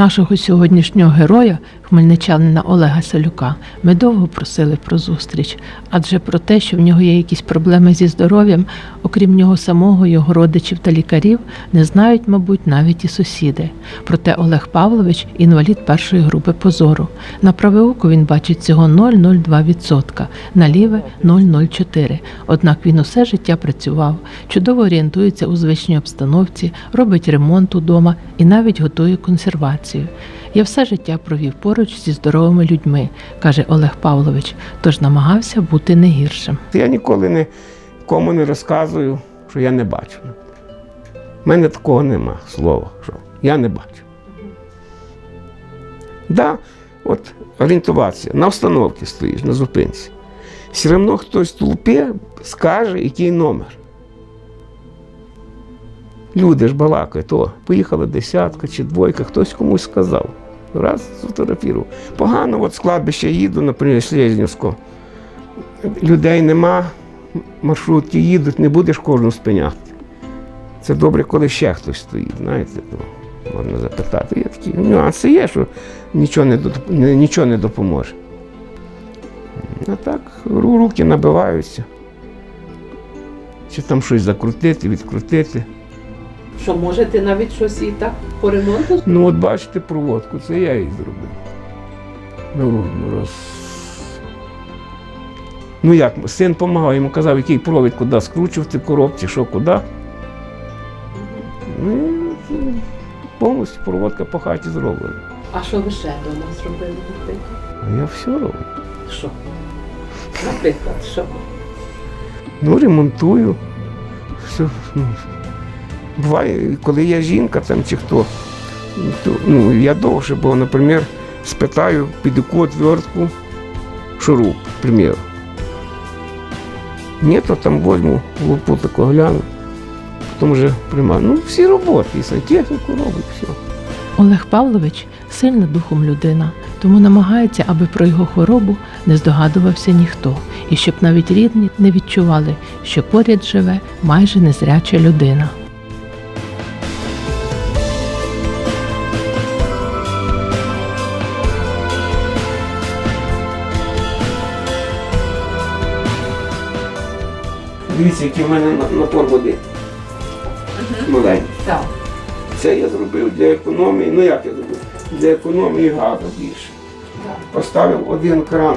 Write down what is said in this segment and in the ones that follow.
Нашого сьогоднішнього героя, хмельничанина Олега Салюка, ми довго просили про зустріч, адже про те, що в нього є якісь проблеми зі здоров'ям, окрім нього самого, його родичів та лікарів, не знають, мабуть, навіть і сусіди. Проте Олег Павлович інвалід першої групи позору. На праве око він бачить всього 0,02%, на ліве 0,04%. Однак він усе життя працював, чудово орієнтується у звичній обстановці, робить ремонт удома і навіть готує консервацію. Я все життя провів поруч зі здоровими людьми, каже Олег Павлович, тож намагався бути не гіршим. Я ніколи не, кому не розказую, що я не бачу. У мене такого нема слова, що я не бачу. Да, от орієнтуватися, на установці стоїш, на зупинці. Все одно хтось толпі скаже, який номер. Люди ж балакають, о, поїхала десятка чи двойка, хтось комусь сказав. Раз сфотографував. Погано, от з кладбища їду, наприклад, Шлезнівського. Людей нема, маршрутки їдуть, не будеш кожну спиняти. Це добре, коли ще хтось стоїть, знаєте, то можна запитати. Є такі нюанси є, що нічого не, нічого не допоможе. А так, руки набиваються. Чи там щось закрутити, відкрутити. Що можете навіть щось і так по ремонту? Ну, от бачите проводку, це я її зробив. Ну, роз... ну як, син допомагав, йому казав, який провід куди скручувати, коробці, що куди. Ну, і повністю проводка по хаті зроблена. А що ви ще вдома зробили? наприклад? Я все роблю. Що? Наприклад, що? Ну, ремонтую. Все. Буває, коли є жінка там чи хто, то ну, я довше, бо, наприклад, спитаю під яку отвертку шуруп, к. Ні, то там возьму лупу таку гляну, потім вже приймаю. Ну, всі роботи, і сантехніку роблю, все. Олег Павлович сильна духом людина, тому намагається, аби про його хворобу не здогадувався ніхто, і щоб навіть рідні не відчували, що поряд живе майже незряча людина. Дивіться, який в мене напор води. Маленький. Так. Це я зробив для економії. Ну як я зробив? Для економії газу більше. Поставив один кран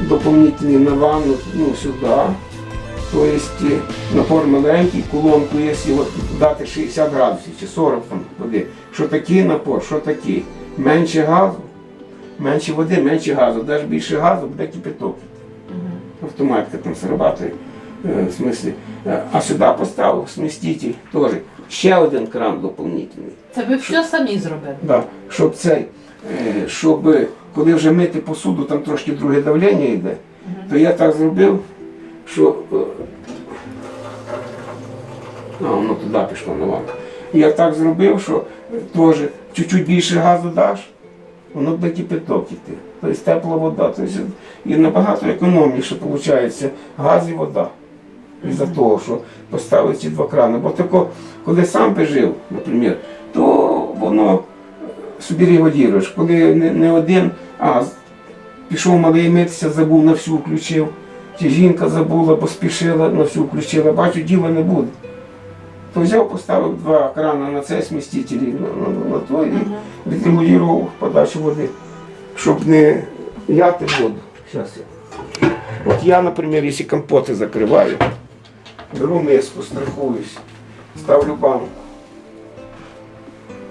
доповнительний на ванну ну, сюди. Тобто напор маленький, колонку, якщо дати 60 градусів чи 40 там води. Що такий напор, що такий. Менше газу, менше води, менше газу. Даш більше газу, буде кипяток. Автоматика там срабатує. Е, В смислі. Е, А сюди поставив сміститель теж. Ще один кран доповнительний. Це ви все самі зробили. Да, щоб цей, е, щоб е, коли вже мити посуду, там трошки друге давлення йде, то я так зробив, що е, а, воно туди пішло на ванну. Я так зробив, що теж чуть-чуть більше газу даш, воно буде кипяток іти. Тобто тепла вода. Тобто, і набагато економніше виходить газ і вода. Із-за того, що поставили ці два крани. Бо тако, коли сам би жив, наприклад, то воно собі регулюєш. Коли не, не один, а пішов малий митися, забув на всю включив. Чи жінка забула, бо спішила, на всю включила, бачу, діла не буде. То взяв, поставив два крана на цей сміститель, на, на, на той і відрегулював подачу води, щоб не яти воду. Щас я. От я, наприклад, якщо компоти закриваю, беру миску, страхуюсь, ставлю банку.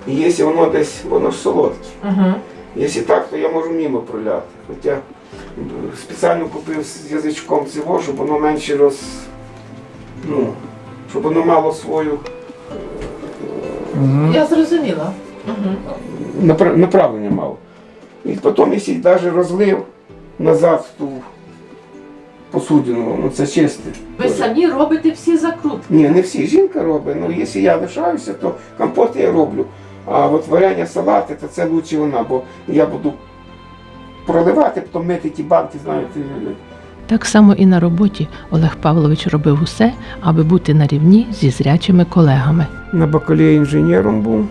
І якщо воно десь, воно ж солодке. Угу. Якщо так, то я можу мимо проляти. Хоча е, спеціально купив з язичком цього, щоб воно менше роз. Ну, щоб воно мало свою Я зрозуміла. Угу. напра- направлення мало. І потім, якщо навіть розлив назад в ту посудину, ну це чисте. Ви самі робите всі закрутки. Ні, не всі. Жінка робить. Ну, якщо я лишаюся, то компоти я роблю. А от варяння салати, то це лучше вона, бо я буду проливати, потім мити ті банки, знаєте. Так само і на роботі Олег Павлович робив усе, аби бути на рівні зі зрячими колегами. На бакалеї інженером був.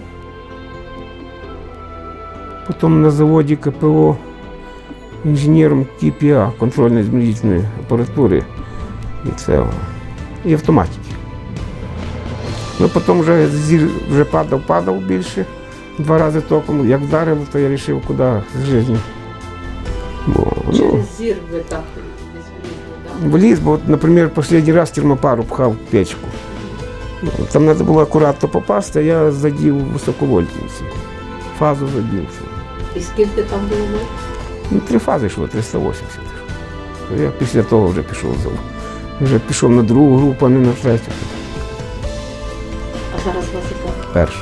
Потім на заводі КПО інженером КПА, контрольно-змірительної апаратури і це, і автоматики. Ну, потім вже зір вже падав, падав більше. Два рази током. Як вдарило, то я вирішив, куди з життя. Бо, ну, зір ви так влізли, вліз, бо, наприклад, останній раз термопару пхав в печку. Ну, Там треба було акуратно попасти, а я задів високовольтність. Фазу задів. І скільки там було? Ну, три фази йшло, 380. Я після того вже пішов за. Вже пішов на другу групу, а не на третю. А зараз вас яка? Першу.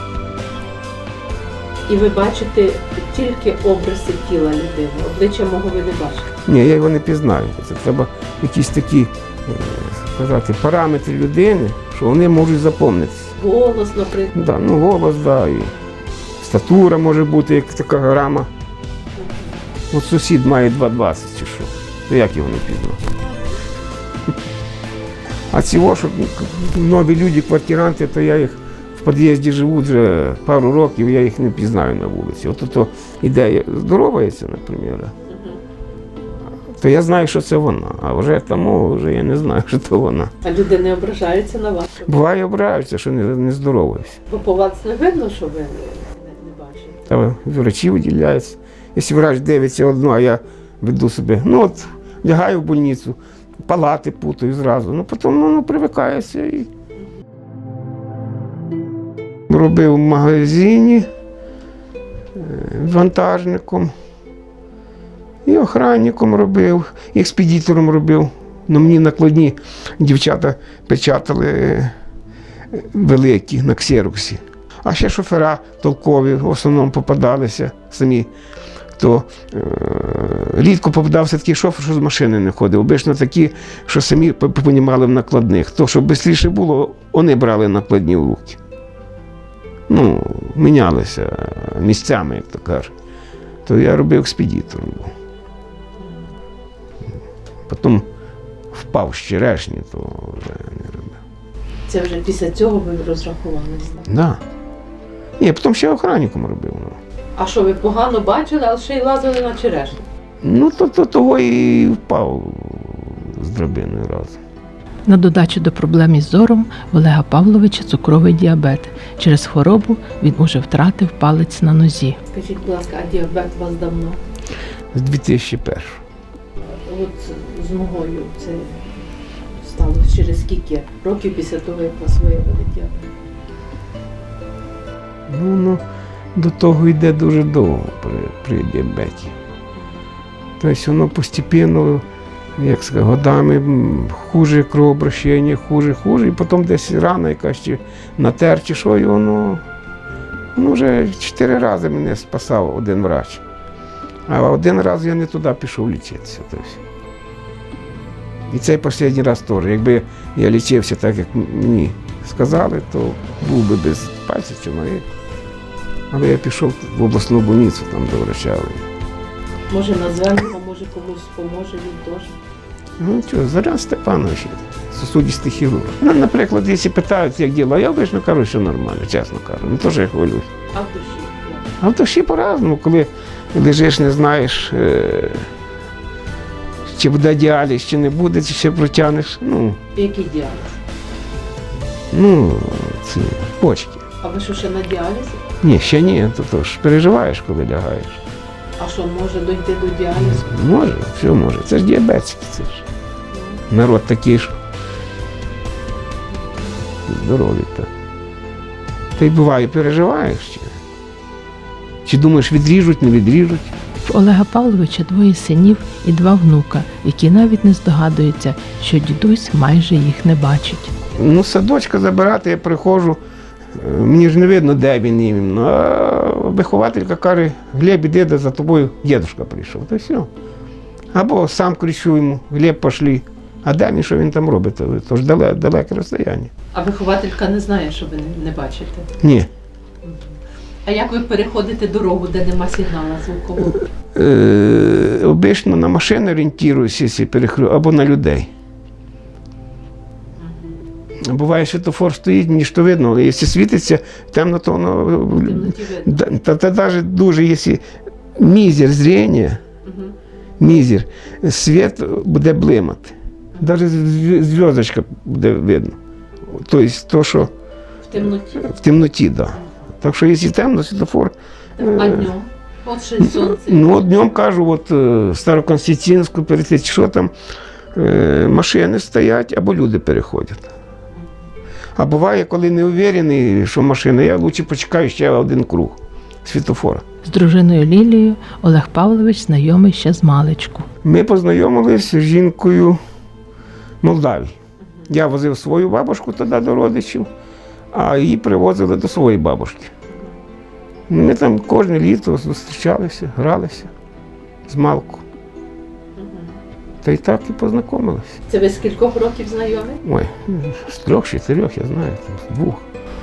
І ви бачите тільки обриси тіла людини. Обличчя мого ви не бачите. Ні, я його не пізнаю. Це треба якісь такі е, сказати, параметри людини, що вони можуть запомнитися. Голос, наприклад. Да, ну, голос, да, і статура може бути, як така грама. От сусід має 2,20 чи що. То як його не пізнати? А ці що нові люди, квартиранти, то я їх в під'їзді живу вже пару років, я їх не пізнаю на вулиці. От то ідея здоровається, наприклад. То я знаю, що це вона, а вже тому вже я не знаю, що це вона. А люди не ображаються на вас. Буває, обираються, що не, не здороваюся. Бо по вас не видно, що ви не врачі виділяються. Якщо врач дивиться одну, а я веду себе, ну от лягаю в больницю, палати путаю зразу, ну потім ну, ну, привикається і. Робив в магазині е, вантажником, і охранником робив, і експедитором робив. Ну, мені накладні дівчата печатали е, великі на ксероксі. А ще шофера толкові в основному попадалися самі. То е, рідко попадався такий шофер, що з машини не ходив. Обично такі, що самі понімали в накладних. То, щоб швидше було, вони брали накладні в руки. Ну, мінялися місцями, як то кажуть. То я робив експедитором. був. Потім впав з черешні, то вже не робив. Це вже після цього ви розрахувалися. Да. Ні, потім ще охранником робив. Ну. А що ви погано бачили, але ще й лазили на черешню? Ну, то, то того і впав з драбиною разом. На додачу до проблем із зором в Олега Павловича цукровий діабет. Через хворобу він уже втратив палець на нозі. Скажіть, будь ласка, а діабет у вас давно? З 2001. От з ногою це сталося через скільки років після того, як вас виявили діабет? Ну, ну, до того йде дуже довго при, при діабеті. Тобто воно постепенно, як сказати, годами хуже кровообращення, хуже, хуже, і потім десь рана якась чи натер, чи що, і воно ну, вже чотири рази мене спасав один врач. А один раз я не туди пішов лічитися. Тобто. І цей останній раз теж. Якби я лічився так, як мені сказали, то був би без пальця чоловік. Але я пішов в обласну больницю, там до врача. Може назвемо його, може комусь поможе він теж. Ну що, Зарян Степанович, сосудистий хірург. Ну, наприклад, якщо питають, як діло, я обично кажу, що нормально, чесно кажу. То, що я хвилююсь. А в душі? А в душі по-разному, коли лежиш, не знаєш, е- чи буде діаліз, чи не буде, чи ще протягнеш. Ну, Який діаліз? ну, ці почки. А ви що ще на діалізі? Ні, ще ні, то, то ж переживаєш, коли лягаєш. А що може дойти до діалізу? Може, все може. Це ж діабетики, це ж. Народ такий ж. Здоровий так. Та й буває, переживаєш чи? Чи думаєш, відріжуть, не відріжуть? В Олега Павловича двоє синів і два внука, які навіть не здогадуються, що дідусь майже їх не бачить. Ну, садочка забирати, я приходжу, мені ж не видно, де він іменно. А вихователька каже, Глеб, іди, де за тобою дідушка прийшов. То все. Або сам кричу йому, Глеб, пошли. А де він, що він там робить? То- ж далеке, далеке розстояння. А вихователька не знає, що ви не- бачите. Ні. А як ви переходите дорогу, де нема сигнала звукового? Е, обично на машини орієнтуюся, перехрю, або на людей. Буває, світофор стоїть, мені ж то видно, але якщо світиться, темно, то воно. Та, та навіть дуже, якщо мізер зріння, мізер, світ буде блимати. Навіть зв'язочка буде видно. Тобто, то, що В темноті. в темноті. Да. Так що, якщо темно, світофор. А днем? От сонце. Ну, от днем кажу, от е, Староконституційську перейти, що там е, машини стоять або люди переходять. А буває, коли не уверений, що машина, я краще почекаю ще один круг світофора. З дружиною Лілією Олег Павлович знайомий ще з маличку. Ми познайомилися з жінкою Молдавії. Я возив свою бабушку тоді до родичів, а її привозили до своєї бабушки. Ми там кожне літо зустрічалися, гралися з малку. Та й так і познайомилися. Це ви з кількох років знайомі? Ой, з трьох, чотирьох, я знаю, там, з двох.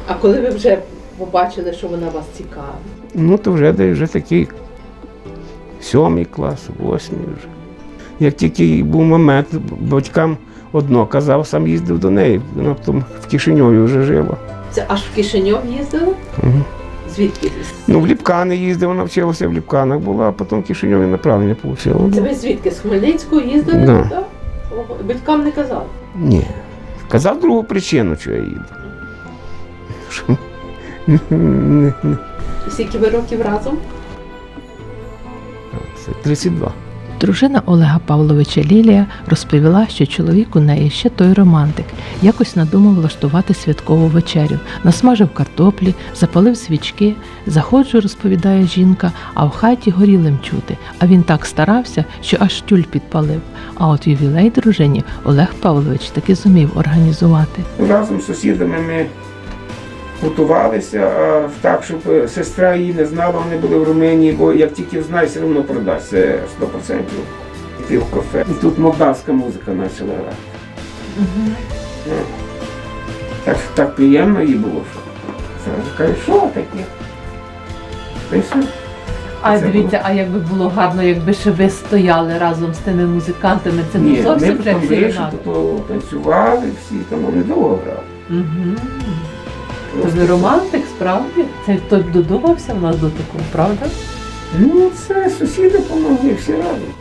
А коли ви вже побачили, що вона вас цікавить? Ну, то вже де вже такий сьомий клас, восьмий вже. Як тільки був момент, батькам одно казав, сам їздив до неї, вона в Кишиньові вже жила. Це аж в Кишиньов їздили? Звідки? Ну, в Ліпкани їздив, вона вчилася в Ліпканах була, а потім Кишиньові направлення отримала. Це ви звідки? З Хмельницького їздили? Да. Так? Батькам не казав? Ні. Казав другу причину, що я їду. Що скільки ви років разом? Це 32. Дружина Олега Павловича Лілія розповіла, що чоловік у неї ще той романтик. Якось надумав влаштувати святкову вечерю, насмажив картоплі, запалив свічки. Заходжу, розповідає жінка, а в хаті горілим чути. А він так старався, що аж тюль підпалив. А от ювілей дружині Олег Павлович таки зумів організувати. Разом з сусідами ми готувалися, а так, щоб е, сестра її не знала, вони були в Румунії, бо як тільки знає, все одно продасть. Це 100%. Йти в кафе. І тут молдавська музика почала грати. Ну, Так, так приємно їй було, що каже, що таке? Та й все. А Це дивіться, а якби було гарно, якби ще ви стояли разом з тими музикантами, це ми зовсім вже потім вийшли, то танцювали всі, там вони довго грали. Угу. То Просто ви романтик, справді? Це хтось додумався в нас до такого, правда? Ну, це сусіди допомогли всі разом.